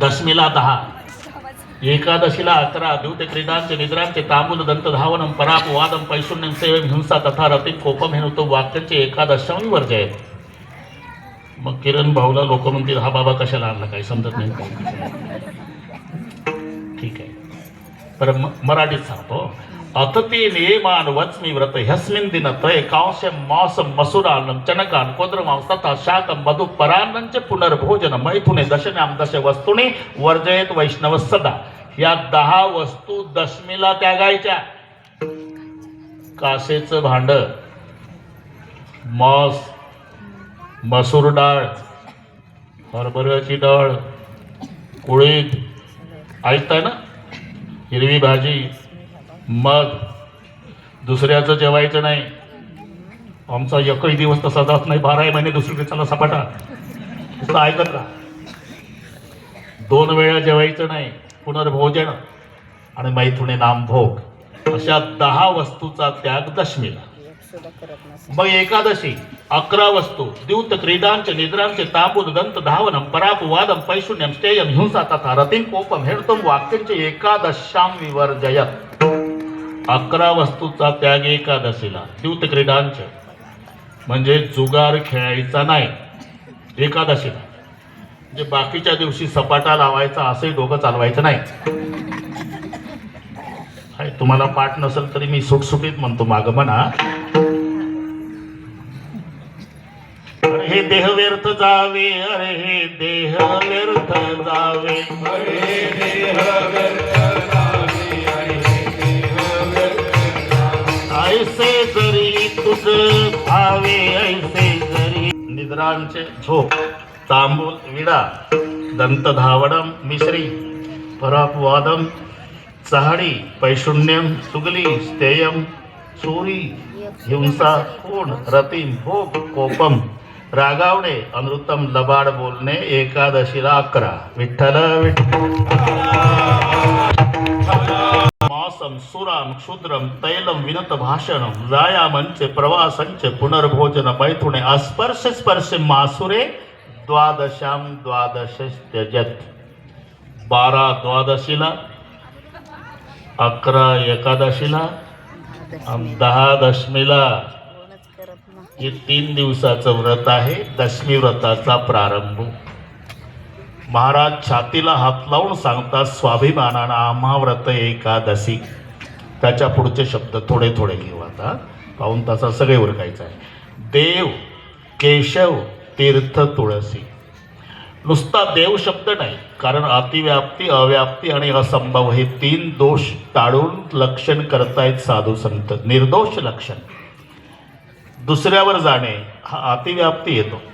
दशमीला दहा. एकादशीला अकरा द्युत क्रीडांचे निद्रांचे तांबूल दंत धावनम पराप वादम पैशून्यम सेवम हिंसा तथा रतिम कोपम हे तो वाक्याचे एकादशमी वर्ज आहेत मग किरण भाऊला लोक म्हणतील हा बाबा कशाला आणला? काही समजत नाही. ठीक आहे. पर मराठीत सांगतो. अतती नियमान वच्मी व्रत ह्यस्मिन् दिन एकांश मास मसुरान्नं चणकान् कोद्रमांस तथा शाकं मधु परान्नंच पुनर्भोजन मैथुने दशम्याम दश वस्तूने वर्जयत वैष्णव सदा। या दहा वस्तू दशमीला त्यागायच्या। कासेचं भांड मॉस मसूर डाळ हरभऱ्याची डाळ कुळीद ऐकताय ना? हिरवी भाजी मग दुसऱ्याचं जेवायचं नाही. आमचा एकही दिवस तसा जात नाही. बाराही महिने दुसरीकडे चला सपाटा. नुसतं ऐकत का दोन वेळा जेवायचं नाही पुनर्भोजन आणि मैथुने नामभोग अशा दहा वस्तूचा त्याग दशमीला. मग एकादशी अकरा वस्तू द्यूत क्रीडांच निद्रांचे तांबूल दंत धावनम पराप वादम पैशून्यम स्टेयम हिंसा तथा रतिम कोपम हेडतम वाक्यांचे एकादशाम विवर्जयत अकरा वस्तूचा त्याग एकादशीला. द्यूत क्रीडांचे. म्हणजे जुगार खेळायचा नाही. एकादशीला. म्हणजे बाकीच्या दिवशी सपाटा लावायचा असंही डोकं चालवायचं नाही. तुम्हाला पाठ नसेल तरी मी सुटसुटीत म्हणतो माग म्हणा. अरे हे देह व्यर्थ जावे अरे हे देह व्यर्थ जावे. ऐसे दिवस भावे ऐसे जरी निद्रांचे झोप तांबूल विडा दंत धावडम मिश्री परापवादम चहाडी पैशून्यम सुगली स्तेयम चोरी हिंसा कोण रतीम भोग कोपम रागावणे अनृतम लबाड बोलणे एकादशीला अकरा. विठ्ठल विठ्ठल. सुराम क्षुद्रम तैलम विनत भाषणम व्यायामंच प्रवासंच पुनर्भोजन मैथुने अस्पर्श स्पर्श मासुरे द्वादशाम द्वादश त्यजत बारा द्वादशीला अकरा एकादशीला दहा दशमीला। हे तीन दिवसाचं व्रत आहे दशमी व्रताचा प्रारंभ. महाराज छातीला हात लावून सांगतात स्वाभिमानानं आम्हा व्रत एकादशी. त्याच्या पुढचे शब्द थोडे थोडे घेऊ आता. पाऊन तासा सगळे उरकायचं आहे. देव केशव तीर्थ तुळसी. नुसता देव शब्द नाही कारण अतिव्याप्ती अव्याप्ती आणि असंभव हे तीन दोष टाळून लक्षण करतायत साधू संत. निर्दोष लक्षण. दुसऱ्यावर जाणे हा अतिव्याप्ती येतो.